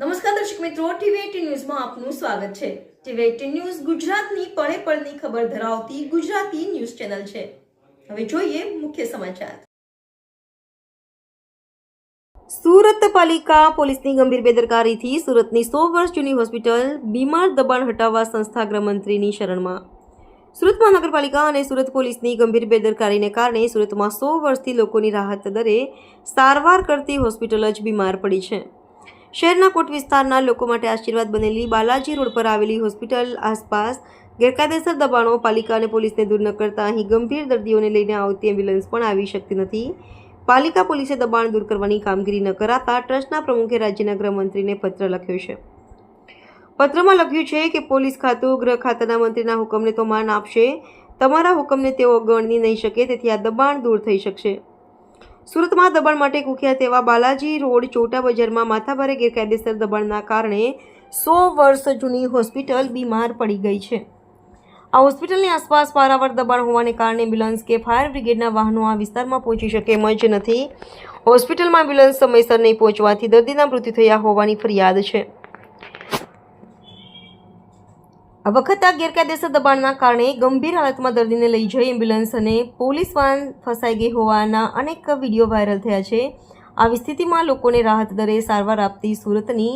નમસ્કાર દર્શક મિત્રો ટીવી ન્યૂઝમાં આપનું સ્વાગત છે. ટીવી એટીન ન્યૂઝ ગુજરાતની પળે પળની ખબર ધરાવતી ગુજરાતી ન્યૂઝ ચેનલ છે. હવે જોઈએ મુખ્ય સમાચાર. સુરત પાલિકા પોલીસની ગંભીર બેદરકારીથી સુરતની સો વર્ષ જૂની હોસ્પિટલ બીમાર દબાણ હટાવવા સંસ્થા ગૃહમંત્રીની શરણમાં. સુરત મહાનગરપાલિકા અને સુરત પોલીસની ગંભીર બેદરકારીને કારણે સુરતમાં સો વર્ષથી લોકોની રાહત દરે સારવાર કરતી હોસ્પિટલ જ બીમાર પડી છે. શહેરના કોટ વિસ્તારના લોકો માટે આશીર્વાદ બનેલી બાલાજી રોડ પર આવેલી હોસ્પિટલ આસપાસ ગેરકાયદેસર દબાણો પાલિકા અને પોલીસને દૂર ન કરતા અહીં ગંભીર દર્દીઓને લઈને આવતી એમ્બ્યુલન્સ પણ આવી શકતી નથી. પાલિકા પોલીસે દબાણ દૂર કરવાની કામગીરી ન કરાતા ટ્રસ્ટના પ્રમુખે રાજ્યના ગૃહમંત્રીને પત્ર લખ્યો છે. પત્રમાં લખ્યું છે કે પોલીસ ખાતું, ગૃહ ખાતાના મંત્રીના હુકમને તો માન આપશે. તમારા હુકમને તેઓ અવગણની નહીં શકે, તેથી આ દબાણ દૂર થઈ શકશે. સુરતમાં દબાણ માટે કુખ્યાત એવા બાલાજી રોડ ચોટા બજારમાં માથાભારે ગેરકાયદેસર દબાણના કારણે સો વર્ષ જૂની હોસ્પિટલ બીમાર પડી ગઈ છે. આ હોસ્પિટલની આસપાસ પારાવાર દબાણ હોવાને કારણે એમ્બ્યુલન્સ કે ફાયર બ્રિગેડના વાહનો આ વિસ્તારમાં પહોંચી શકે એમ જ નથી. હોસ્પિટલમાં એમ્બ્યુલન્સ સમયસર નહીં પહોંચવાથી દર્દીના મૃત્યુ થયા હોવાની ફરિયાદ છે. આ વખત આ ગેરકાયદેસર દબાણના કારણે ગંભીર હાલતમાં દર્દીને લઈ જઈ એમ્બ્યુલન્સ અને પોલીસ વાન ફસાઈ ગઈ હોવાના અનેક વીડિયો વાયરલ થયા છે. આવી સ્થિતિમાં લોકોને રાહત દરે સારવાર આપતી સુરતની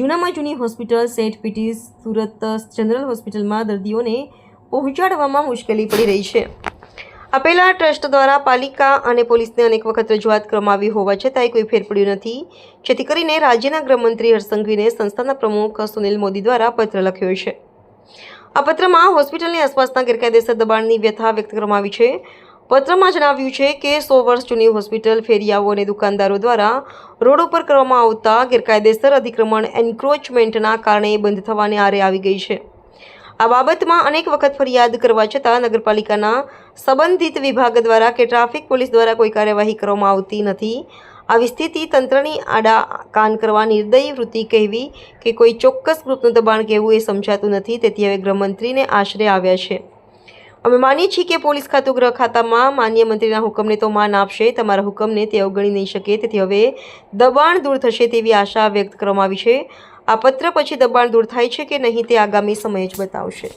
જૂનામાં જૂની હોસ્પિટલ સેન્ટ પીટી સુરત જનરલ હોસ્પિટલમાં દર્દીઓને પહોંચાડવામાં મુશ્કેલી પડી રહી છે. આ પહેલાં ટ્રસ્ટ દ્વારા પાલિકા અને પોલીસને અનેક વખત રજૂઆત કરવામાં આવી હોવા છતાંય કોઈ ફેર પડ્યું નથી. જેથી કરીને રાજ્યના ગૃહમંત્રી હર્ષ સંસ્થાના પ્રમુખ સુનિલ મોદી દ્વારા પત્ર લખ્યો છે. આ પત્રમાં હોસ્પિટલની આસપાસના ગેરકાયદેસર દબાણની વ્યથા વ્યક્ત કરવામાં આવી છે. પત્રમાં જણાવ્યું છે કે સો વર્ષ જૂની હોસ્પિટલ, ફેરિયાઓ અને દુકાનદારો દ્વારા રોડ ઉપર કરવામાં આવતા ગેરકાયદેસર અધિક્રમણ એન્ક્રોચમેન્ટના કારણે બંધ થવાને આરે આવી ગઈ છે. આ બાબતમાં અનેક વખત ફરિયાદ કરવા છતાં નગરપાલિકાના સંબંધિત વિભાગ દ્વારા કે ટ્રાફિક પોલીસ દ્વારા કોઈ કાર્યવાહી કરવામાં આવતી નથી. આવી સ્થિતિ તંત્રની આડા કાન કરવા નિર્દયી વૃત્તિ કહેવી કે કોઈ ચોક્કસ ગ્રુપનું દબાણ કહેવું એ સમજાતું નથી, તેથી હવે ગૃહમંત્રીને આશરે આવ્યા છે. અમે માનીએ છીએ કે પોલીસ ખાતું ગૃહ ખાતામાં માન્ય મંત્રીના હુકમને તો માન આપશે, તમારા હુકમને તે અવગણી નહીં શકે, તેથી હવે દબાણ દૂર થશે તેવી આશા વ્યક્ત કરવામાં આવી છે. આ પત્ર પછી દબાણ દૂર થાય છે કે નહીં તે આગામી સમય જ બતાવશે.